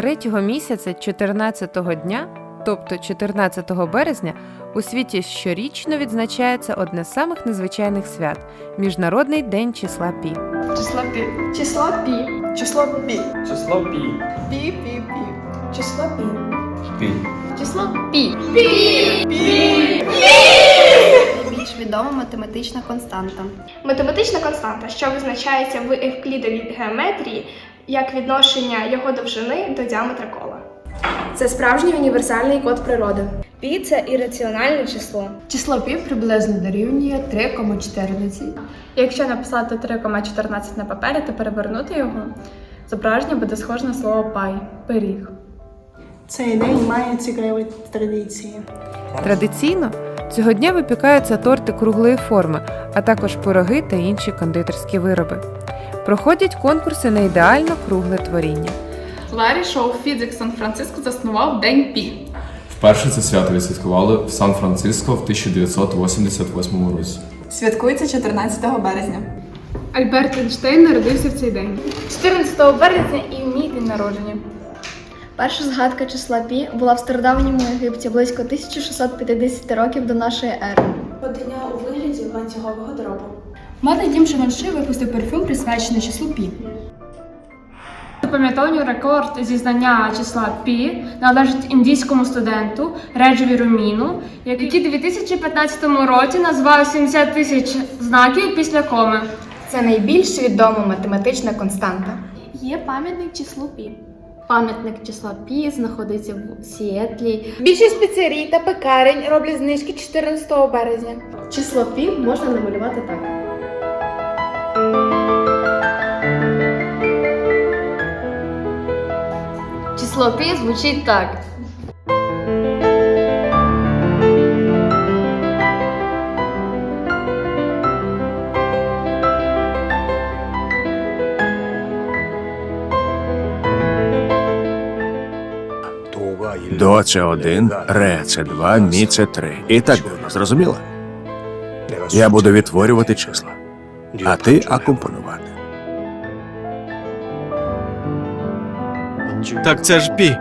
третього місяця 14-го дня, тобто 14 березня, у світі щорічно відзначається одне з самих незвичайних свят Міжнародний день числа Пі. Число пі. Число пі. Число пі. Число пі. Пі, пі, пі. Число пі. Пі. Число пі. Більш відома математична константа. Математична константа, що визначається в евклідовій геометрії як відношення його довжини до діаметра кола. Це справжній універсальний код природи. Пі це ірраціональне число. Число пі приблизно дорівнює 3,14. Якщо написати 3,14 на папері та перевернути його, зображення буде схоже на слово пай пиріг. Цей день має цікаві традиції. Традиційно цього дня випікаються торти круглої форми, а також пироги та інші кондитерські вироби. Проходять конкурси на ідеально кругле творіння. Ларі Шоу Фізик Сан-Франциско заснував День Пі. Вперше це свято відсвяткували в Сан-Франциско в 1988 році. Святкується 14 березня. Альберт Ейнштейн народився в цей день. 14 березня і мій день народження. Перша згадка числа пі була в стародавньому Єгипті близько 1650 років до нашої ери. Подання у вигляді ланцюгового дробу. Мати Дім Шиванши випустив парфюм, присвячений числу пі. Запам'ятовую рекорд зі знання числа пі належить індійському студенту Реджеві Руміну, який у 2015 році назвав 70 тисяч знаків після коми. Це найбільш відома математична константа. Є пам'ятник числу пі. Пам'ятник числа пі знаходиться в Сіетлі. Більшість піцерій та пекарень роблять знижки 14 березня. Число пі можна намалювати так. Число звучить так. До це один, ре це два, мі це три. І так дивно, зрозуміло? Я буду відтворювати числа, а ти акомпонувати. Так це ж пі.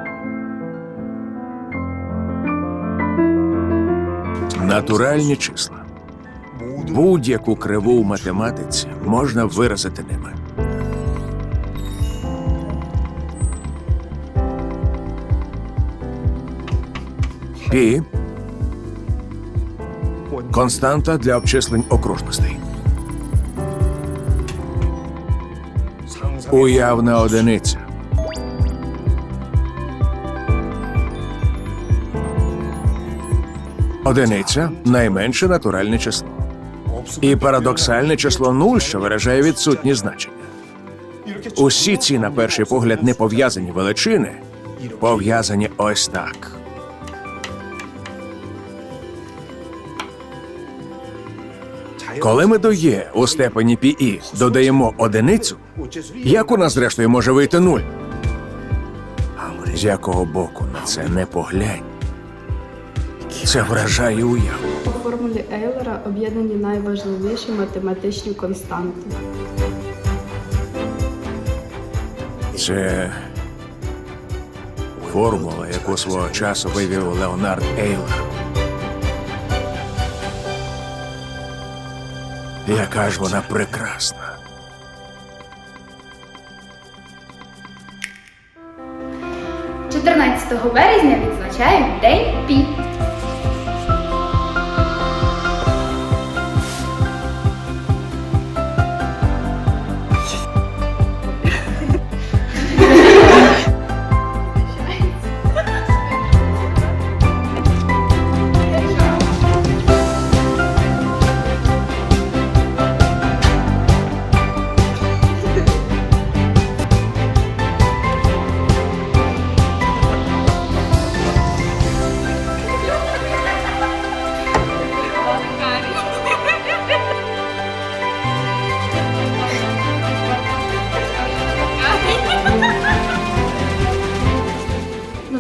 Натуральні числа. Будь-яку криву в математиці можна виразити ними. Пі константа для обчислень окружностей. Уявна одиниця. Одиниця найменше натуральне число. І парадоксальне число нуль, що виражає відсутні значення. Усі ці, на перший погляд, не пов'язані величини, пов'язані ось так. Коли ми до є у степені пі додаємо одиницю, як у нас зрештою може вийти нуль? З якого боку на це не поглянь. Це вражає уяву. У формулі Ейлера об'єднані найважливіші математичні константи. Це формула, яку свого часу вивів Леонард Ейлер. Яка ж вона прекрасна. – 14 березня відзначають День Пі.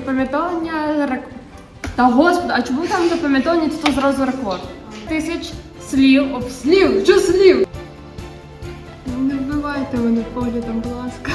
Запам'ятовування рек... Та господи, а чому там запам'ятовування то зразу рекорд? Тисяч слів, об слів, що слів? Не вбивайте мене поглядом, будь ласка.